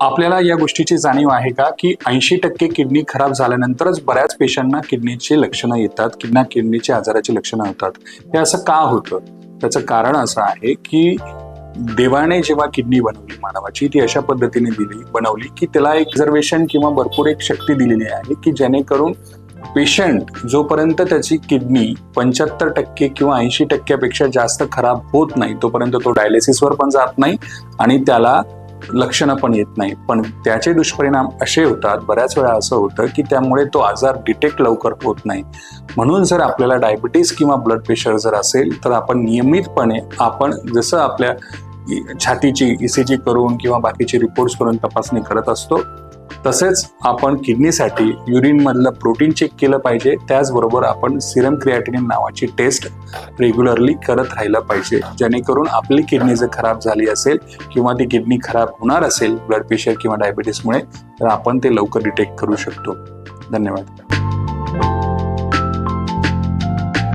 आपल्याला या गोष्टीची जाणीव आहे का की ऐंशी टक्के किडनी खराब झाल्यानंतरच बऱ्याच पेशंटना किडनीची लक्षणं येतात किंवा किडनीची आजाराची लक्षणं होतात. हे असं का होतं? त्याचं कारण असं आहे की देवाने जेव्हा किडनी बनवली मानवाची ती अशा पद्धतीने दिली बनवली की त्याला एक रिझर्वेशन किंवा भरपूर एक शक्ती दिलेली आहे की जेणेकरून पेशंट जोपर्यंत त्याची किडनी पंच्याहत्तर टक्के किंवा ऐंशी टक्क्यापेक्षा जास्त खराब होत नाही तोपर्यंत तो डायलिसिसवर पण जात नाही आणि त्याला लक्षणं पण येत नाही. पण त्याचे दुष्परिणाम असे होतात बऱ्याच वेळा असं होतं की त्यामुळे तो आजार डिटेक्ट लवकर होत नाही. म्हणून जर आपल्याला डायबिटीस किंवा ब्लड प्रेशर जर असेल तर आपण नियमितपणे आपण जसं आपल्या छातीची ईसीजी करून किंवा बाकीचे रिपोर्ट्स करून तपासणी करत असतो. तसेच आपण किडनीसाठी युरिनमधलं प्रोटीन चेक केलं पाहिजे. त्याचबरोबर आपण सिरम क्रिएटिनिन नावाची टेस्ट रेग्युलरली करत राहिलं पाहिजे. जेणेकरून आपली किडनी जर खराब झाली असेल किंवा ती किडनी खराब होणार असेल ब्लड प्रेशर किंवा डायबिटीसमुळे तर आपण ते लवकर डिटेक्ट करू शकतो. धन्यवाद.